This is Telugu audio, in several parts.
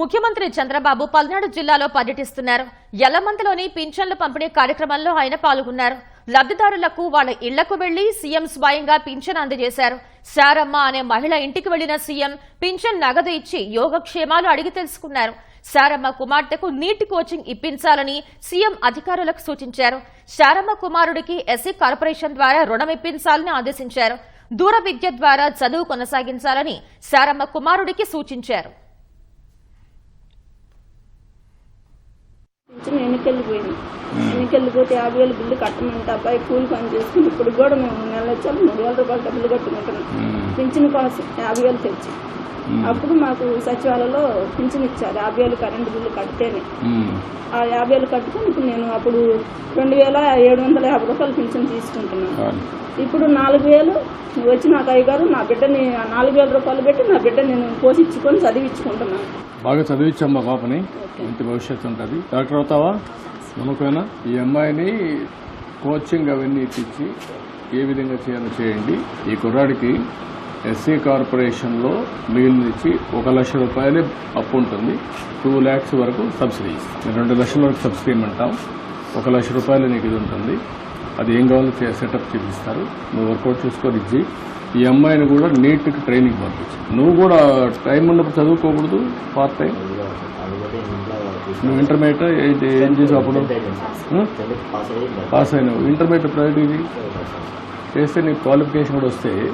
ముఖ్యమంత్రి చంద్రబాబు పల్నాడు జిల్లాలో పర్యటిస్తున్నారు. ఎల్లమంతలోని పింఛన్ల పంపిణీ కార్యక్రమంలో ఆయన పాల్గొన్నారు. లబ్ధిదారులకు వాళ్ళ ఇళ్ళకు వెళ్ళి సీఎం స్వయంగా పింఛన్ అందజేశారు. శారమ్మ అనే మహిళ ఇంటికి వెళ్ళిన సీఎం పింఛన్ నగదు ఇచ్చి యోగక్షేమాలు అడిగి తెలుసుకున్నారు. శారమ్మ కుమార్తెకు నీటి కోచింగ్ ఇప్పించాలని సీఎం అధికారులకు సూచించారు. శారమ్మ కుమారుడికి ఎస్సీ కార్పొరేషన్ ద్వారా రుణం ఇప్పించాలని ఆదేశించారు. దూర విద్య ద్వారా చదువు కొనసాగించాలని శారమ్మ కుమారుడికి సూచించారు. పింఛన్ ఎన్నికెళ్ళిపోయింది ఎన్నికెళ్ళిపోతే యాభై వేలు బిల్లు కట్టమంటే అబ్బాయి కూలి పని చేసుకుని ఇప్పుడు కూడా మేము నెల వచ్చాము. మూడు వేల రూపాయలు డబ్బులు కట్టుకుంటున్నాం. పింఛన్ కోసం యాభై వేలు తెచ్చి. అప్పుడు మాకు సచివాలయంలో పింఛన్ ఇచ్చారు. యాభై వేలు కరెంటు బిల్లు కడితేనే. ఆ యాభై వేలు కట్టుకుని ఇప్పుడు నేను అప్పుడు రెండు వేల ఏడు వందల యాభై రూపాయలు పింఛన్ తీసుకుంటున్నాను. ఇప్పుడు నాలుగు వేలు వచ్చి నాకు అయ్యగారు నా బిడ్డని నాలుగు వేల రూపాయలు పెట్టి నా బిడ్డ నేను పోషించుకొని చదివించుకుంటున్నాను. బాగా చదివించమ్మా పాపని. మంచి భవిష్యత్తు ఉంటుంది. డాక్టర్ అవుతావా? నమ్మకమేనా? ఈ అమ్మాయిని కోచింగ్ అవన్నీ ఇప్పించి ఏ విధంగా చేయాలో చేయండి. ఈ కుర్రాడికి ఎస్సీ కార్పొరేషన్లో మిగిలిన ఇచ్చి ఒక లక్ష రూపాయలు అప్పు ఉంటుంది. టూ ల్యాక్స్ వరకు సబ్సిడీ ఇస్తాం. రెండు లక్షల వరకు సబ్సిడీ ఇమ్మంటాం. ఒక లక్ష రూపాయలు నీకు ఇది ఉంటుంది. అది ఏం కావాలో సెటప్ చేపిస్తారు. నువ్వు వర్కౌట్ చేసుకొని ఇచ్చి ఈ అమ్మాయిని కూడా నీట్కి ట్రైనింగ్ పంపించు. నువ్వు కూడా టైం ఉన్నప్పుడు చదువుకోకూడదు పార్ట్ టైం. నువ్వు ఇంటర్మీడియట్ ఏంటి ఏం చేసావు అప్పుడు? పాస్ అయినావు ఇంటర్మీడియట్ ప్రైవేట్ ఇది. చేస్తే నీకు క్వాలిఫికేషన్ కూడా వస్తే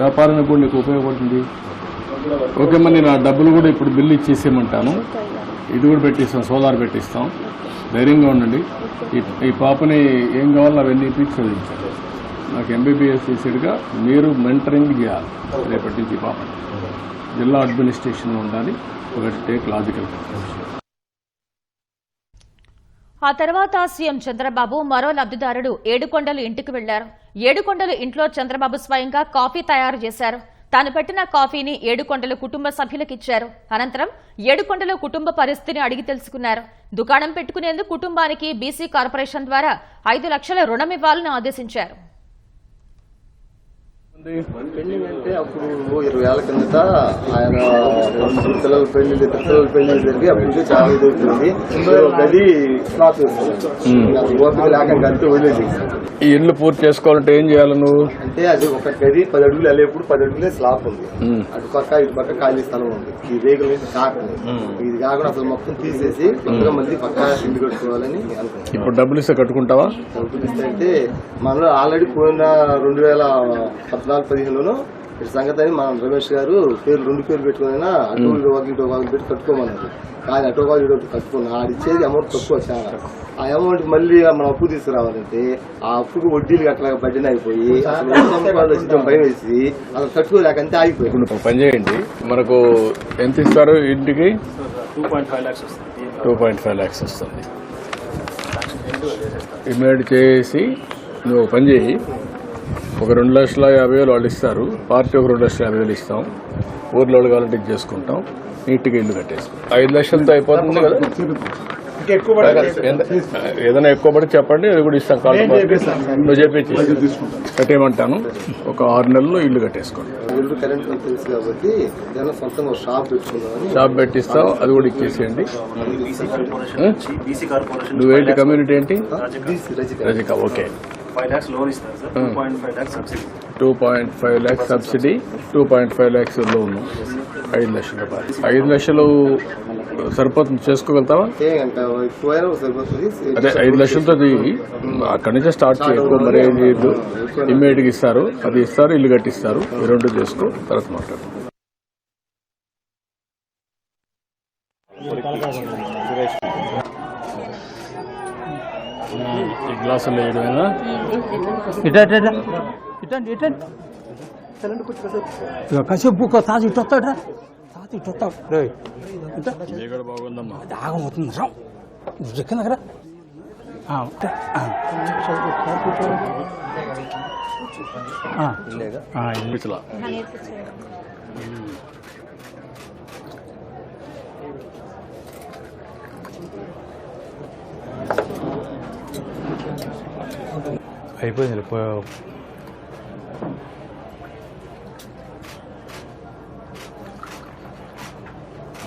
వ్యాపారానికి కూడా నీకు ఉపయోగపడుతుంది. ఓకే మరి నేను ఆ డబ్బులు కూడా ఇప్పుడు బిల్లు ఇచ్చేసేయమంటాను. ఇది కూడా పెట్టిస్తాం సోలార్ పెట్టిస్తాం. ధైర్యంగా ఉండండి. ఈ ఈ పాపని ఏం కావాలో అవన్నీ ఇప్పించి చదివించాలి నాకు ఎంబీబీఎస్ చేసేట్టుగా మీరు మెంటరింగ్ చేయాలి. రేపటి నుంచి పాపని. జిల్లా అడ్మినిస్ట్రేషన్లో ఉండాలి. ఒక టేక్ లాజికల్ ఆ తర్వాత సీఎం చంద్రబాబు మరో లబ్ధిదారుడు ఏడుకొండలు ఇంటికి వెళ్ళారు. ఏడుకొండలు ఇంట్లో చంద్రబాబు స్వయంగా కాఫీ తయారు చేశారు. తాను పెట్టిన కాఫీని ఏడుకొండలు కుటుంబ సభ్యులకిచ్చారు. అనంతరం ఏడుకొండల కుటుంబ పరిస్థితిని అడిగి తెలుసుకున్నారు. దుకాణం పెట్టుకునేందుకు కుటుంబానికి బీసీ కార్పొరేషన్ ద్వారా ఐదు లక్షల రుణం ఇవ్వాలని ఆదేశించారు. పెళ్ళింగ్ అంటే అప్పుడు ఇరవై ఏళ్ళ కిందట ఆయన పిల్లల పెళ్ళి ఇద్దరు పిల్లల పెళ్ళి జరిగి అప్పుడు చాలా ఇది అవుతుంది. గది స్లాప్ వేసుకున్నాను ఓపిక లేక కలిపి వదిలేదు ఈ ఇల్లు పూర్తి చేసుకోవాలంటే ఏం చేయాలి నువ్వు? అంటే అది ఒక గది పది అడుగులు వెళ్ళేప్పుడు పది అడుగులే స్లాప్ ఉంది. అటు పక్క ఇటు పక్క ఖాళీ స్థలం ఉంది. ఈ రేగుల కాకుండా ఇది కాకుండా అసలు మొత్తం తీసేసి కొత్తగా మళ్ళీ పక్క ఇల్లు కట్టుకోవాలని అనుకున్నాను ఇప్పుడు డబ్బులు ఇస్తే కట్టుకుంటావా? డబ్బులు అంటే మనలో ఆల్రెడీ పోయిన రెండు వేల పద్నాలుగు పదిహేనులోనూ ఇటు సంగతి అని మన రమేష్ గారు పేరు రెండు పేర్లు పెట్టుకునైనా అటు ఇటు ఒక ఇటు ఒక పెట్టి కట్టుకోమన్నారు. కానీ అటు ఒక ఇటు ఒకటి కట్టుకున్నా ఆడు ఇచ్చేది అమౌంట్ తక్కువ చాలా. ఆ అమౌంట్ మళ్ళీ మనం అప్పు తీసుకురావాలంటే ఆ అప్పుకు వడ్డీలు అట్లా బడ్డీన అయిపోయి అసలు భయం వేసి అసలు కట్టుకోలేక అంతే ఆగిపోయి పని చేయండి. మనకు ఎంత ఇస్తారు ఇంటికి? టూ పాయింట్ ఫైవ్ ల్యాక్స్ వస్తుంది. టూ పాయింట్ ఫైవ్ ల్యాక్స్ వస్తుంది. ఇమీడియట్ చేసి నువ్వు పని చేయి. ఒక రెండు లక్షల యాభై వేలు వాళ్ళు ఇస్తారు. పార్టీ ఒక రెండు లక్షల యాభై వేలు ఇస్తాం. ఊర్లో వాళ్ళు కావాలంటే ఇది చేసుకుంటాం. నీట్గా ఇల్లు కట్టేసుకుంటాం. ఐదు లక్షలతో అయిపోతుంది కదా? ఏదైనా ఎక్కువ పడి చెప్పండి అది కూడా ఇస్తాం. కాల్ నువ్వు చెప్పేసి. కట్టేయమంటాను. ఒక ఆరు నెలల్లో ఇల్లు కట్టేసుకోండి. ఇల్లు కరెంట్ అని తెలుసు కాబట్టి జనం సొంతంగా ఒక షాప్ పెట్టిస్తాం అది కూడా ఇచ్చేసేయండి. BC corporation Hmm? నుంచి బీసీ కార్పొరేషన్ నువ్వేంటి కమ్యూనిటీ ఏంటి? రజిక ఓకే. ఫైవ్ ల్యాక్స్ లోన్ ఇస్తారు sir two point five lakhs subsidy two point five lakhs subsidy two point five lakhs loan ఐదు లక్షల రూపాయలు. ఐదు లక్షలు సరిపోతుంది చేసుకోగలుగుతావా? అదే ఐదు లక్షలతో దిగి అక్కడి నుంచే స్టార్ట్ చేయ ఎక్కువ మరి ఏం చేయొద్దు. ఇమ్మీడియట్గా ఇస్తారు అది ఇస్తారు ఇల్లు కట్టిస్తారు. ఈ రెండు చేసుకో తర్వాత మాట్లాడు ఈ గ్లాసులు వేయడమేనా ఇట ఇట ఇట. ఇటండి ఇటండి. ఇక కాసేపు తాత ఇటు వస్తాడు తాత ఇటు వస్తాడు. రే బాగుందమ్మా ఆగమవుతుంది. రా. నువ్వు కింద కదా ఇట్లా. అయిపోయింది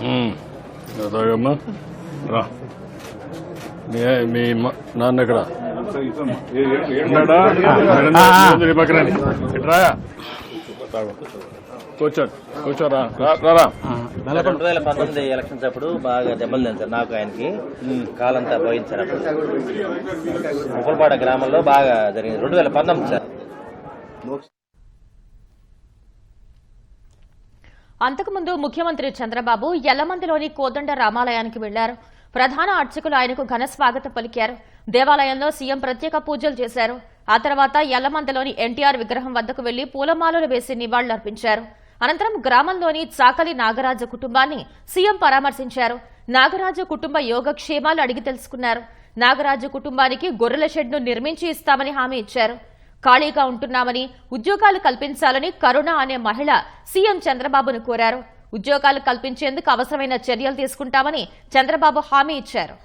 మ్మ్. తాగమ్మా. రా. మీ నాన్న ఎక్కడ? ఉన్నాడా? పక్కన. ఇటు రా. తాగు. కూర్చో. కూర్చోరా రా, రా రా. రెండు వేల పంతొమ్మిది ఎలక్షన్స్ అప్పుడు బాగా దెబ్బలు తింది సార్ నాకు ఆయనకి. కాలంతా పోయింది అప్పుడు. ముప్పలపాడ గ్రామంలో బాగా జరిగింది. రెండు వేల పంతొమ్మిది సార్. అంతకుముందు ముఖ్యమంత్రి చంద్రబాబు యల్లమందిలోని కోదండ రామాలయానికి వెళ్ళారు. ప్రధాన అర్చకులు ఆయనకు ఘన స్వాగతం పలికారు. దేవాలయంలో సీఎం ప్రత్యేక పూజలు చేశారు. ఆ తర్వాత యల్లమందలోని ఎన్టీఆర్ విగ్రహం వద్దకు వెళ్ళి పూలమాలలు వేసి నివాళులర్పించారు. అనంతరం గ్రామంలోని చాకలి నాగరాజు కుటుంబాన్ని సీఎం పరామర్శించారు. నాగరాజు కుటుంబ యోగక్షేమాలు అడిగి తెలుసుకున్నారు. నాగరాజు కుటుంబానికి గొర్రెల షెడ్ను నిర్మించి ఇస్తామని హామీ ఇచ్చారు. ఖాళీగా ఉంటున్నామని ఉద్యోగాలు కల్పించాలని కరుణ అనే మహిళ సీఎం చంద్రబాబును కోరారు. ఉద్యోగాలు కల్పించేందుకు అవసరమైన చర్యలు తీసుకుంటామని చంద్రబాబు హామీ ఇచ్చారు.